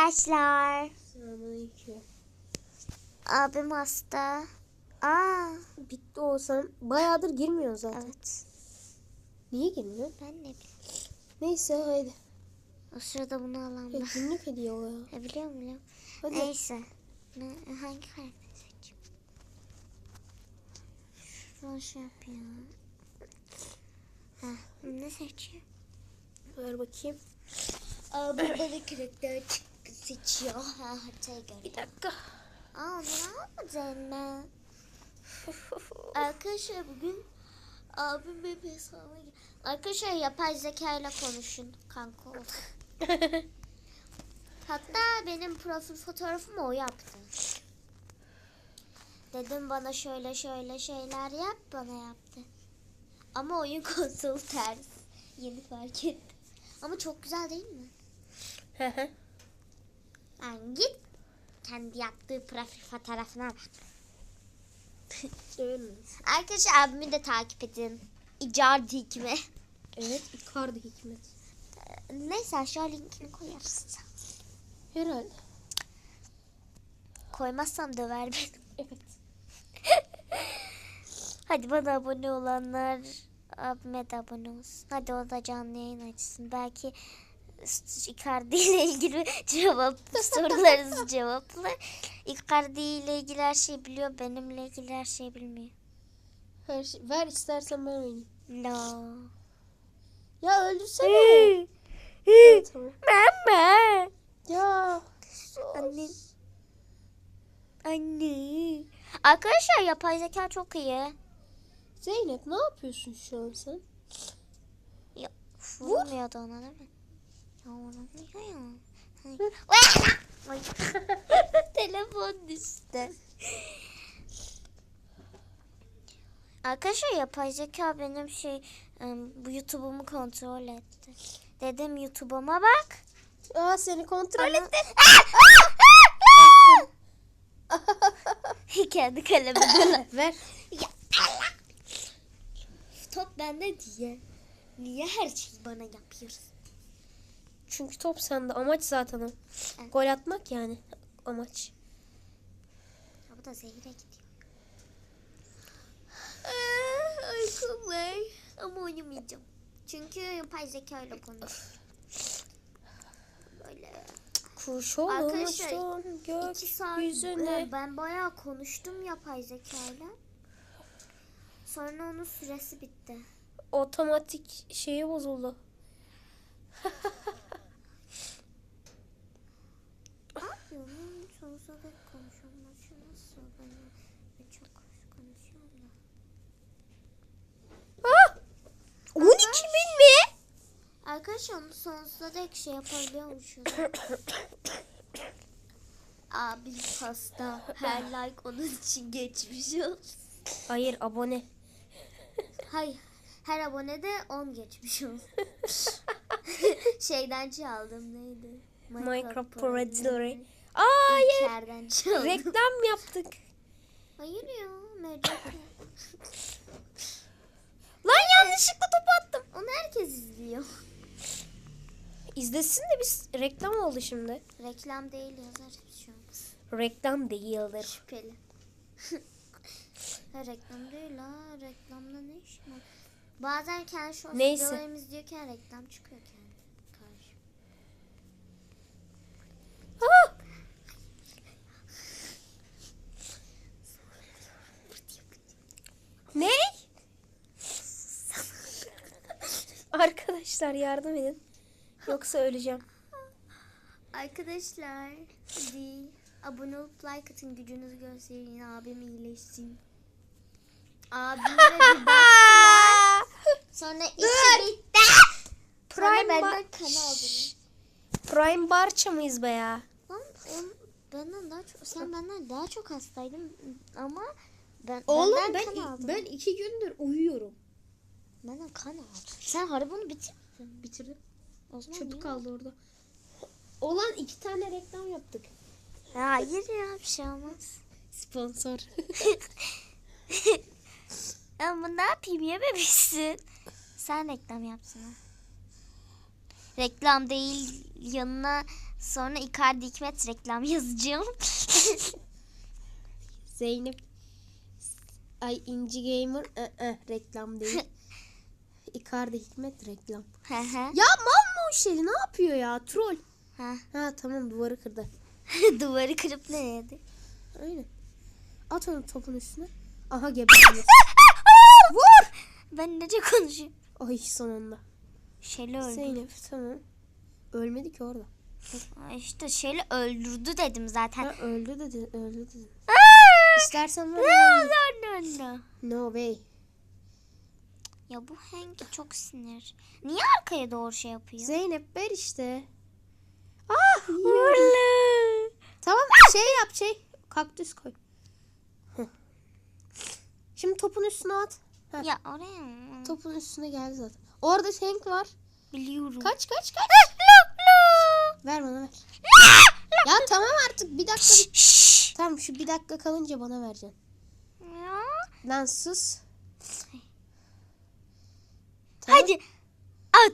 Arkadaşlar. Selamünaleyküm. Abim hasta. Aa, Bitti olsan bayağıdır girmiyor zaten. evet. Niye girmiyor? Ben ne bileyim. Neyse haydi. O sırada bunu alan Ya, günlük hediye o ya. E, biliyorum biliyorum. Hadi. Neyse. Ne, hangi karakteri seçeyim? Şuradan şey yapayım. Heh, ne seçeyim? Ver bakayım. Abim bana karakter çıktı seçiyor. Ha, haritaya göre. Bir dakika. Aa ne almadın mı? Arkadaşlar bugün abim benim hesabıma Arkadaşlar yapay zeka ile konuşun kanka. Hatta benim profil fotoğrafımı o yaptı. Dedim bana şöyle şöyle şeyler yap bana yaptı. Ama oyun konsolu ters. Yeni fark ettim. Ama çok güzel değil mi? Yani git kendi yaptığı profil fotoğrafına bak. Arkadaşlar abimi de takip edin. İcadi hikme. Evet. Icardi Hikmet. Neyse aşağı linkini koyarız. Herhalde. Koymazsam döver beni. Evet. Hadi bana abone olanlar abime de abone olsun. Hadi o da canlı yayın açsın. Belki Icardi ile ilgili cevap sorularınızı cevaplar. Icardi ile ilgili her şeyi biliyor. Benimle ilgili her şeyi bilmiyor. Her şey. Ver istersen ben oynayayım. No. Ya öldürsene. tamam. Mama. Ya. Anne. Anne. Arkadaşlar yapay zeka çok iyi. Zeynep ne yapıyorsun şu an sen? Ya, vurmuyordu ona değil mi? Ya vurmuyor ya. Ay. Telefon düştü. Arkadaşlar yapay zeka benim şey bu YouTube'umu kontrol etti. Dedim YouTube'uma bak. Aa seni kontrol Ama- etti. Kendi kalemi. Ver. Ya Allah. Top bende diye. Niye her şeyi bana yapıyorsun? Çünkü top sende. Amaç zaten o. Evet. Gol atmak yani. Amaç. Ya bu da zehire gidiyor. Uykum var. Ama uyumayacağım. Çünkü yapay zeka ile konuş. Böyle Kuş olmuştum iki saat gökyüzüne. e, ben bayağı konuştum yapay zeka ile. Sonra onun süresi bitti. Otomatik şeyi bozuldu. Dek konuşuyorum. Şu nasıl böyle ve çok konuşuyorum da. Ah! 12 bin mi? Arkadaşlar onu sonsuza dek şey yapabiliyormuşuz. Abi hasta. Her like onun için geçmiş olsun. Hayır abone. Hayır. Her abone de 10 geçmiş olsun. Şeyden çaldım neydi? Minecraft Pro Predatory. Aa hayır. İlkerden çaldım. Reklam yaptık. Hayır ya. Lan yanlışlıkla top attım. Onu herkes izliyor. İzlesin de biz reklam oldu şimdi. Reklam değil yazar hiçbir şey olmaz. Reklam değildir. Şüpheli. ha, reklam değil ha. Reklamda ne iş var? Bazen kendi short Neyse. videolarımı izliyorken reklam çıkıyor kendi karşı. Ah! Ne? Arkadaşlar yardım edin. Yoksa öleceğim. Arkadaşlar hadi abone olup like atın gücünüzü gösterin abim iyileşsin. Abime bir baktılar. Sonra işi bitti. Sonra Prime benden Bar- kan aldınız. Prime Barça mıyız be ya? Lan on, benden daha çok, sen benden daha çok hastaydın ama ben Oğlum benden ben kan aldın. ben iki gündür uyuyorum. Benden kan aldın. Sen haribonu bitir. Bitirdim. O zaman Çöpü niye? kaldı orada. Olan iki tane reklam yaptık. Ya hayır ya bir şey olmaz. Sponsor. Ama ne yapayım yememişsin. Sen reklam yapsana. Reklam değil yanına Sonra Icardi Hikmet reklam yazacağım. Zeynep. Ay İnci Gamer ı, ı, reklam değil. Icardi Hikmet reklam. Ya mal mı o şey? Ne yapıyor ya? Troll. Ha. Ha tamam duvarı kırdı. Duvarı kırıp ne yedi? Aynen. At onu topun üstüne. Aha geberdi. Vur! Ben nece konuşuyorum? Ay sonunda. Şeli öldü. Zeynep tamam. Ölmedi ki orada. Ay İşte Şeli öldürdü dedim zaten. Ha öldü dedi. Öldü dedi. Aa! İstersen No, ver. no, no, no. No way. Ya bu Hank çok sinir. Niye arkaya doğru şey yapıyor? Zeynep ver işte. Ah. Vurla. Tamam şey yap şey. Kaktüs koy. Şimdi topun üstüne at. Heh. Ya oraya mı? Topun üstüne geldi zaten. Orada Hank var. Biliyorum. Kaç kaç kaç. Ver bana ver. Ya tamam artık bir dakika. bir-. Tamam şu bir dakika kalınca bana vereceksin. Ya. Lan sus. Hadi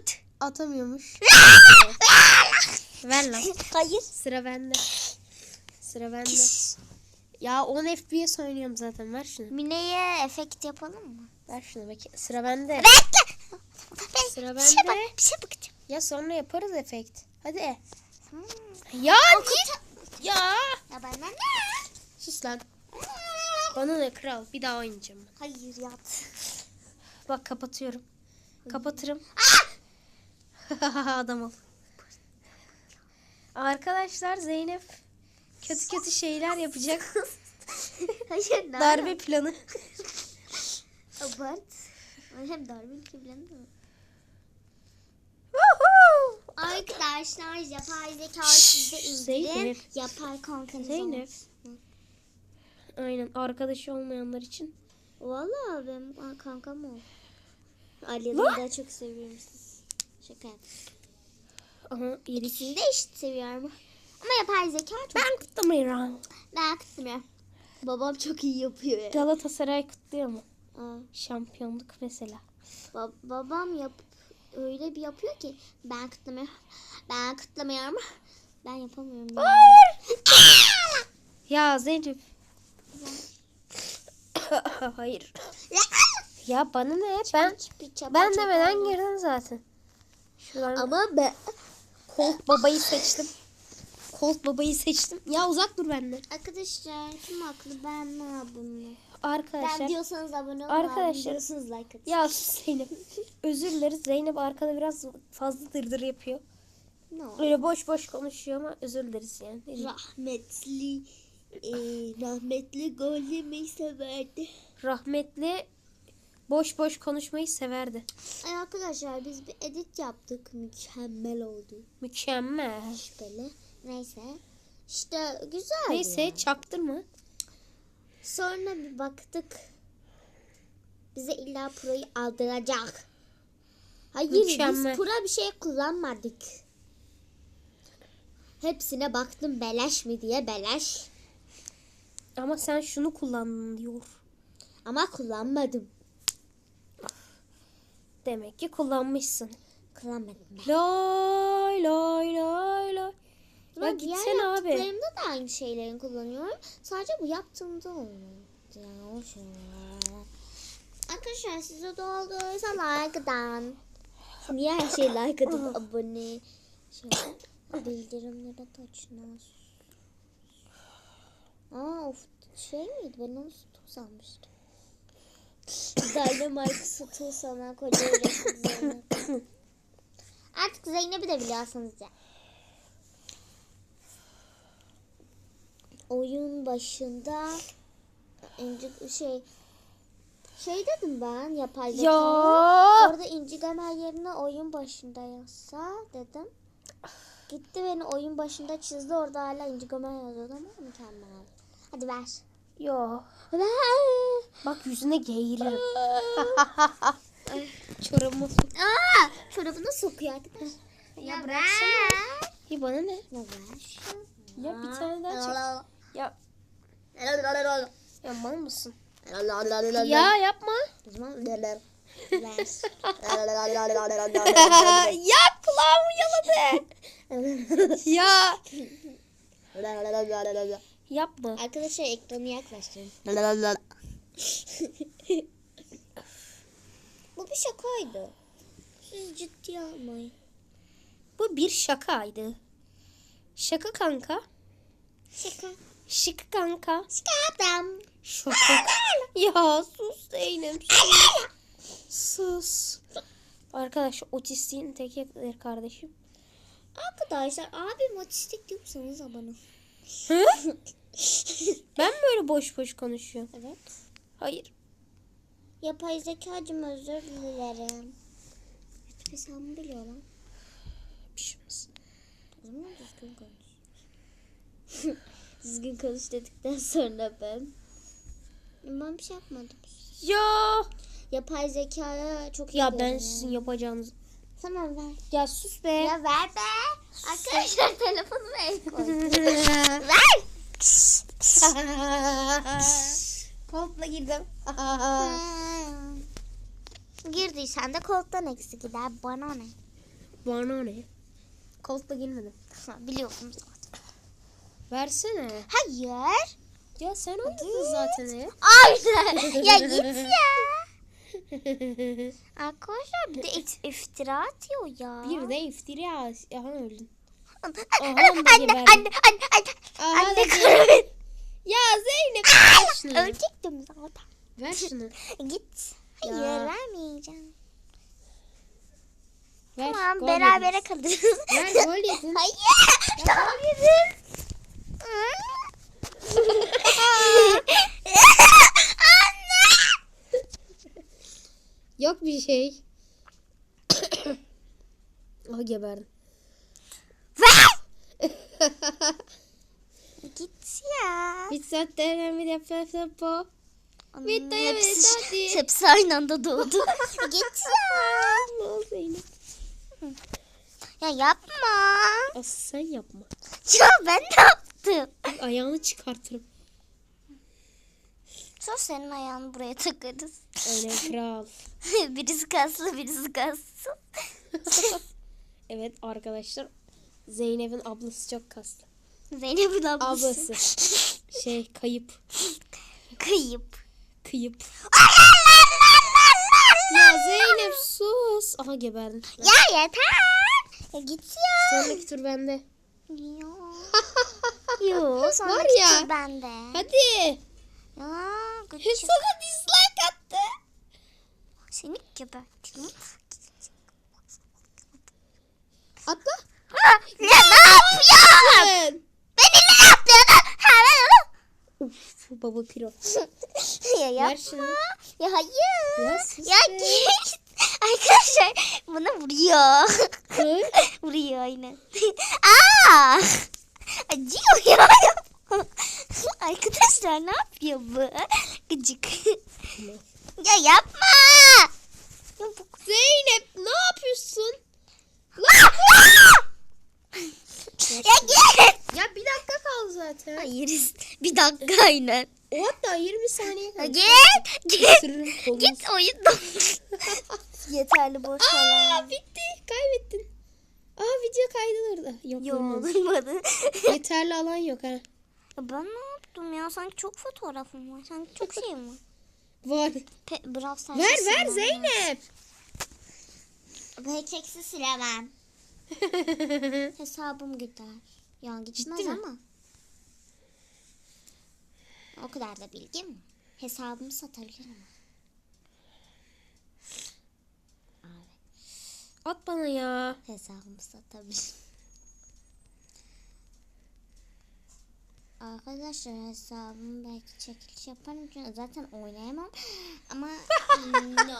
at. Atamıyormuş. ver lan. Hayır. Sıra bende. Sıra bende. Ya 10 FPS oynuyorum zaten. Ver şunu. Mine'ye efekt yapalım mı? Ver şunu bak. Sıra bende. Bekle. Ben Sıra bir şey bende. bak, bir şey bakacağım. Ya sonra yaparız efekt. Hadi. Hmm. Ya niye? Ya. Ya benden ne? Sus lan. Bana ne kral. Bir daha oynayacağım ben. Hayır yat. Bak kapatıyorum. Kapatırım. Adam ol. Arkadaşlar Zeynep kötü kötü şeyler yapacak. Hayır? Darbe planı. Abart. Hem darbe kiblen mi? Woohoo! Arkadaşlar yapay zeka sizde indirin. Zeynep. Yapay kankanız Zeynep. Aynen arkadaşı olmayanlar için. Valla aa, kankam o. Ali'yi Lan! daha çok seviyorum siz. Şaka yaptım. Aha iyilik. İkisini de eşit seviyorum. Ama yapay zeka çok... Ben kutlamıyorum. Ben kısmıyorum. Babam çok iyi yapıyor ya. Galatasaray kutluyor mu? Aa, Şampiyonluk mesela. ba- babam yap öyle bir yapıyor ki ben kutlamıyorum. Ben kutlamıyorum. Ben yapamıyorum. yani. Ya Zeynep. Hayır. Ya bana ne? Ben Çipi çapa ben demeden girdin zaten. Şuradan Ama ben... Colt babayı seçtim. Colt babayı seçtim. Ya uzak dur benden. Arkadaşlar kim haklı ben mi abone? Arkadaşlar. Ben diyorsanız abone olun. Arkadaşlar- diyorsanız like atın. Ya Zeynep. Özür dileriz. Zeynep arkada biraz fazla dırdır yapıyor. Ne oldu? Öyle boş boş konuşuyor ama özür dileriz yani. Rahmetli e, rahmetli gol yemeyi severdi. Rahmetli boş boş konuşmayı severdi. Ay arkadaşlar biz bir edit yaptık. Mükemmel oldu. Mükemmel. Şüpheli. Neyse. İşte güzel. Neyse çaktırma. Sonra bir baktık. Bize illa proyu aldıracak. Hayır Mükemmel. biz pro bir şey kullanmadık. Hepsine baktım beleş mi diye beleş. Ama sen şunu kullandın diyor. Ama kullanmadım. Demek ki kullanmışsın. Kullanmadım ben. Lay lay lay lay. Ya Ben diğer gitsene abi. yaptıklarımda da aynı şeyleri kullanıyorum. Sadece bu yaptığımda olmuyor. Ya o şey. Arkadaşlar size de olduysa like atın. Niye her şey like atıp abone şey, bildirimleri de açın. Aa of şey miydi ben onu sanmıştım. Dynamite sütü sana koca. Artık Zeynep'i de biliyorsunuz ya. oyun başında inci şey şey dedim ben yapay Ya. zekaya. Orada inci gamer yerine oyun başında yazsa dedim. Gitti beni oyun başında çizdi orada hala inci gamer yazıyordu ama mükemmel. Hadi ver. Yo. Bak yüzüne geğiririm. Çorabıma sok. Aa, çorabını sokuyor arkadaş. Ya, bıraksana. İyi bana ne? Ya. Ya bir tane daha çek. Ya, ya mal mısın? Ya. Ya yapma. Yapma. Allah'ım yaladı. ya. Yapma. Arkadaşlar ekranı yaklaştırın. Bu bir şakaydı. Siz ciddiye almayın. Bu bir şakaydı. Şaka kanka. Şaka. Şık kanka. Adam. Şaka. ya sus Zeynep. Sus. sus. Arkadaşlar otistiğin tekidir kardeşim. Arkadaşlar abim otistik diyorsanız bana. Hı? ben mi böyle boş boş konuşuyorum? Evet. Hayır. Yapay zekacım özür dilerim. Eski sen biliyor lan. Bir şey olmaz. O zaman düzgün konuş. düzgün konuş dedikten sonra ben. Ben bir şey yapmadım. Ya. Yapay zekaya çok iyi Ya ben sizin yapacağınız. Tamam ver. Ya sus be. Ya ver be. Arkadaşlar telefonumu el koydu. ver. Koltukla girdim. Hmm. Girdiysen de koltuktan eksi gider. Bana ne? Bana ne? Koltukla girmedim. Biliyorum zaten. Versene. Hayır. Ya sen oynadın zaten ya. Aynen. ya git ya. Arkadaşlar bir de iftira atıyor ya. Bir de iftira. Aha öldün. Anne, Aha, anne, anne, anne, anne, anne, Aha anne, karım. Ya Zeynep ver şunu. Ölecektim zaten. Ver şunu. Git. Hayır Ya. vermeyeceğim. Ver. Tamam berabere yedin. kalırız. Ver gol yedin. Hayır. Hayır. Anne. Yok bir şey. Aha geberdim. Ver. Git ya. Bir saat denemedi yapıyor bu. Bitti, hepsi, hepsi aynı anda doğdu. Git ya. Ne oldu Zeynep? Ya yapma. Asıl sen yapma. Ya ben ne yaptım? Ayağını çıkartırım. Sonra senin ayağını buraya takarız. Aynen kral. birisi kaslı birisi kassız. evet arkadaşlar. Zeynep'in ablası çok kaslı. Zeynep'in ablası. Ablası. Şey kayıp. Kayıp. Kıyıp. Ya Zeynep sus. Aha geberdin. Ya yeter. Ya git ya. Sonraki tur bende. Yo. Yo. Sonra Var ya. bende. Hadi. Ya. Sana dislike attı. Seni gebertirim. Atla. Ya ne yapıyorsun? Beni ne yapıyorsun? Ha ben baba piro. ya yapma. şunu. Ya hayır. Ya sus Ya git. Arkadaşlar bana vuruyor. Vuruyor aynen. Aa! Acıyor ya. Arkadaşlar ne yapıyor bu? Gıcık. ya yapma. Ya bu Zeynep ne yapıyorsun? ya git. Ya bir dakika kaldı zaten. Hayır. Bir dakika aynen. O hatta 20 saniye. Git. Git. Git oyundan. Yeterli boş Aa bitti. Kaybettin. Aa video kaydı orada. Yok olmaz. olmadı. Yeterli alan yok ha. Ben ne yaptım ya? Sanki çok fotoğrafım var. Sanki çok şeyim var. Var. Pe Brawl Stars'ı Ver ver Zeynep. Pekseksi silemem. Hesabım gider. Ya gitmez Ciddi mi? ama. O kadar da bilgim? Hesabımı satabilirim. Abi At bana ya. hesabımı satabilirim. Arkadaşlar hesabımı belki çekiliş yaparım çünkü zaten oynayamam ama no.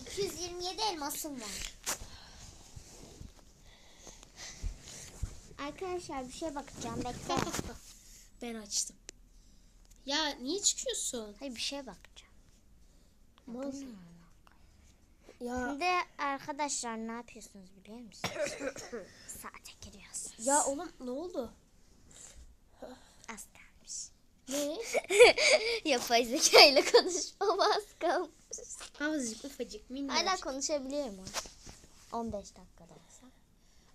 227 elmasım var. Arkadaşlar bir şey bakacağım bekle. Ben açtım. Ya niye çıkıyorsun? Hayır bir şey bakacağım. Mal. Ya Şimdi arkadaşlar ne yapıyorsunuz biliyor musunuz? Saate giriyorsunuz. ya oğlum ne oldu? Az kalmış. Ne? Yapay zeka ile konuşmam az kalmış. Azıcık ufacık minnak. Hala konuşabiliyorum ama. 15 dakikada olsa.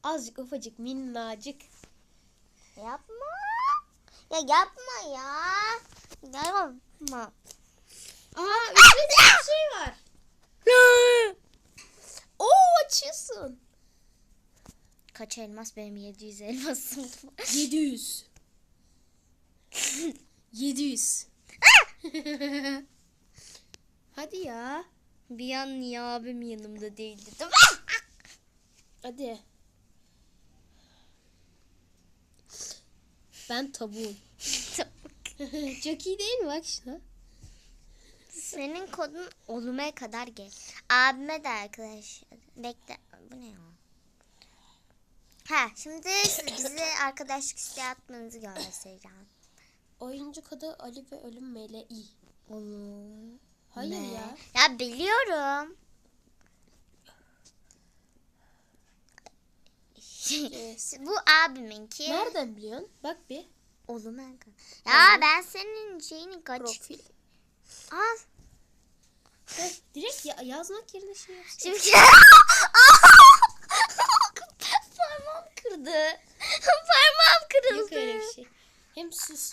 Azıcık ufacık minnacık. Yapma. Ya yapma ya. Yapma. Aa üstünde bir şey var. Oo açıyorsun. Kaç elmas benim 700 elmasım. 700. 700. Hadi ya. Bir an niye abim yanımda değil dedim. Hadi. Ben tavuğum. Çok iyi değil mi bak şuna? Senin kodun olmaya kadar gel. Abime de arkadaş. Bekle. Bu ne ya? Ha şimdi bize arkadaşlık isteği atmanızı göstereceğim. Oyuncu kodu Ali ve ölüm meleği. Oğlum. Hayır Ne? ya. Ya biliyorum. Bu abiminki. Nereden biliyorsun? Bak bir. Oğlum Erkan. Ya ben senin şeyini kaç... Profil. Al. Direkt ya- yazmak yerine şey yapsın. Şimdi... Parmağım kırdı. Parmağım kırıldı. Yok öyle bir şey. Hem sus.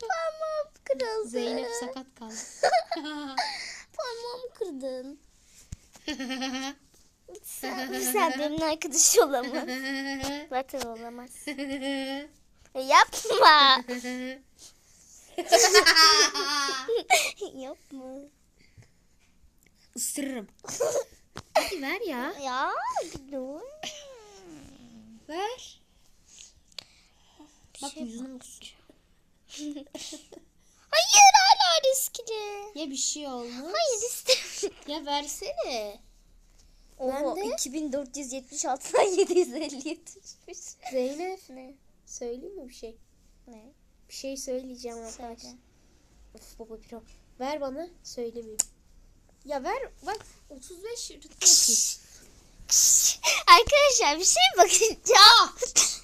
Parmağım kırıldı. Zeynep sakat kaldı. Parmağımı kırdın. Sen, sen benim arkadaş olamaz. Zaten olamaz. Yapma. Yapma. Isırırım. Hadi ver ya. Ya bir dur. Ver. Bak şey yüzünü Hayır hala riskli. Ya bir şey olmaz. Hayır istemiyorum. Ya versene. Oho, Ben de- 2476'dan 750'ye düşmüş. Zeynep. Ne? Söyleyeyim mi bir şey? Ne? Bir şey söyleyeceğim arkadaşlar. Söyle. Of baba piro. Ver bana söylemeyeyim. Ya ver bak 35 rütbe yapayım. Arkadaşlar bir şey bakacağım.